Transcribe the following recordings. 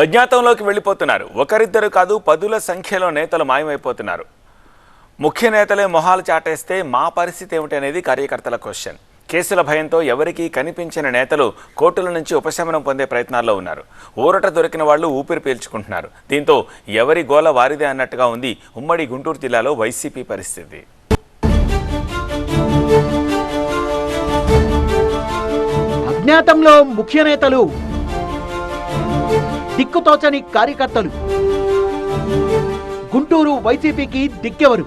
అజ్ఞాతంలోకి వెళ్ళిపోతున్నారు. ఒకరిద్దరు కాదు పదుల సంఖ్యలో నేతలు మాయమైపోతున్నారు. ముఖ్య నేతలే మొహాలు చాటేస్తే మా పరిస్థితి ఏమిటనేది కార్యకర్తల క్వశ్చన్. కేసుల భయంతో ఎవరికీ కనిపించిన నేతలు కోర్టుల నుంచి ఉపశమనం పొందే ప్రయత్నాల్లో ఉన్నారు. ఊరట దొరికిన వాళ్ళు ఊపిరి పీల్చుకుంటున్నారు. దీంతో ఎవరి గోల వారిదే అన్నట్టుగా ఉంది ఉమ్మడి గుంటూరు జిల్లాలో వైసీపీ పరిస్థితి. అజ్ఞాతంలో ముఖ్య నేతలు దిక్కుతోచని కార్యకర్తలు. గుంటూరు వైసీపీకి దిక్కెవరు?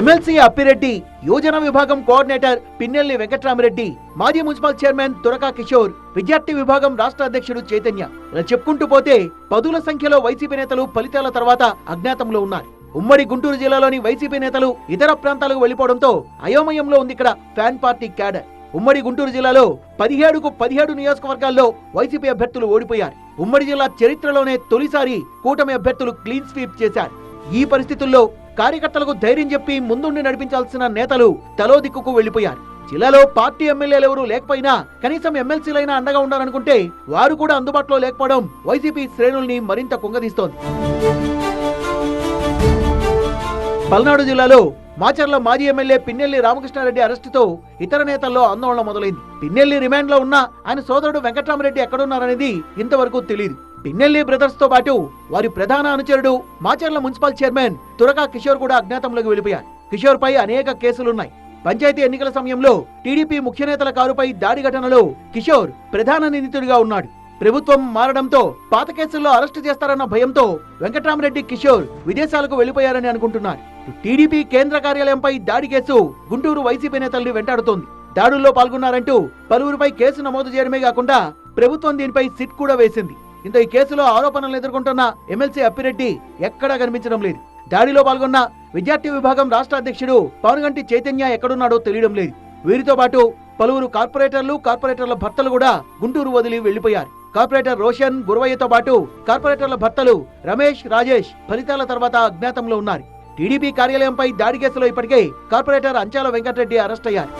ఎమ్మెల్సీ అప్పిరెడ్డి యోజన విభాగం కోఆర్డినేటర్ పిన్నెల్లి వెంకట్రామరెడ్డి మాజీ మున్సిపల్ చైర్మన్ తురకా కిషోర్ విద్యార్థి విభాగం రాష్ట్ర అధ్యక్షుడు చైతన్య. ఇలా చెప్పుకుంటూ పోతే పదుల సంఖ్యలో వైసీపీ నేతలు ఫలితాల తర్వాత అజ్ఞాతంలో ఉన్నారు. ఉమ్మడి గుంటూరు జిల్లాలోని వైసీపీ నేతలు ఇతర ప్రాంతాలకు వెళ్ళిపోవడంతో అయోమయంలో ఉంది ఇక్కడ ఫ్యాన్ పార్టీ క్యాడర్. ఉమ్మడి గుంటూరు జిల్లాలో పదిహేడుకు పదిహేడు నియోజకవర్గాల్లో వైసీపీ అభ్యర్థులు ఓడిపోయారు. ఉమ్మడి జిల్లా చరిత్రలోనే తొలిసారి కూటమి అభ్యర్థులు క్లీన్ స్వీప్ చేశారు. ఈ పరిస్థితుల్లో కార్యకర్తలకు ధైర్యం చెప్పి ముందుండి నడిపించాల్సిన నేతలు తలో దిక్కుకు వెళ్ళిపోయారు జిల్లాలో పార్టీ ఎమ్మెల్యేలు ఎవరూ లేకపోయినా కనీసం ఎమ్మెల్సీలైనా అండగా ఉండాలనుకుంటే వారు కూడా అందుబాటులో లేకపోవడం వైసీపీ శ్రేణుల్ని మరింత కుంగదీస్తోంది. పల్నాడు జిల్లాలో మాచర్ల మాజీ ఎమ్మెల్యే పిన్నెల్లి రామకృష్ణారెడ్డి అరెస్టుతో ఇతర నేతల్లో ఆందోళన మొదలైంది. పిన్నెల్లి రిమాండ్లో ఉన్న ఆయన సోదరుడు వెంకటరామరెడ్డి ఎక్కడున్నారనేది ఇంతవరకు తెలియదు పిన్నెల్లి బ్రదర్స్తో పాటు వారి ప్రధాన అనుచరుడు మాచర్ల మున్సిపల్ చైర్మన్ తురకా కిషోర్ కూడా అజ్ఞాతంలోకి వెళ్ళిపోయారు. కిషోర్ పై అనేక కేసులున్నాయి. పంచాయతీ ఎన్నికల సమయంలో టీడీపీ ముఖ్య నేతల కారుపై దాడి ఘటనలో కిషోర్ ప్రధాన నిందితుడిగా ఉన్నాడు. ప్రభుత్వం మారడంతో పాత కేసుల్లో అరెస్టు చేస్తారన్న భయంతో వెంకటరామరెడ్డి కిషోర్ విదేశాలకు వెళ్ళిపోయారని అనుకుంటున్నారు. టీడీపీ కేంద్ర కార్యాలయంపై దాడి కేసు గుంటూరు వైసీపీ నేతల్ని వెంటాడుతోంది. దాడుల్లో పాల్గొన్నారంటూ పలువురిపై కేసు నమోదు చేయడమే కాకుండా ప్రభుత్వం దీనిపై సిట్ కూడా వేసింది. ఇంత ఈ కేసులో ఆరోపణలు ఎదుర్కొంటున్న ఎమ్మెల్సీ అప్పిరెడ్డి ఎక్కడా కనిపించడం లేదు. దాడిలో పాల్గొన్న విద్యార్థి విభాగం రాష్ట్ర అధ్యక్షుడు పవన్గంటి చైతన్య ఎక్కడున్నాడో తెలియడం లేదు. వీరితో పాటు పలువురు కార్పొరేటర్లు కార్పొరేటర్ల భర్తలు కూడా గుంటూరు వదిలి వెళ్ళిపోయారు కార్పొరేటర్ రోషన్ గురవయ్యతో పాటు కార్పొరేటర్ల భర్తలు రమేష్ రాజేష్ ఫలితాల తర్వాత అజ్ఞాతంలో ఉన్నారు. టీడీపీ కార్యాలయంపై దాడి కేసులో ఇప్పటికే కార్పొరేటర్ అంచాల వెంకటరెడ్డి అరెస్ట్ అయ్యారు.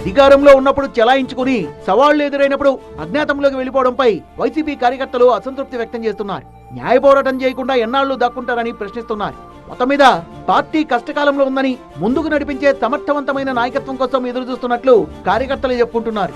అధికారంలో ఉన్నప్పుడు చెలాయించుకుని సవాళ్ళు ఎదురైనప్పుడు అజ్ఞాతంలోకి వెళ్ళిపోవడంపై వైసీపీ కార్యకర్తలు అసంతృప్తి వ్యక్తం చేస్తున్నారు. న్యాయ పోరాటం చేయకుండా ఎన్నాళ్ళు దక్కుంటారని ప్రశ్నిస్తున్నారు. మొత్తం మీద పార్టీ కష్టకాలంలో ఉందని ముందుకు నడిపించే సమర్థవంతమైన నాయకత్వం కోసం ఎదురు చూస్తున్నట్లు కార్యకర్తలు చెప్పుకుంటున్నారు.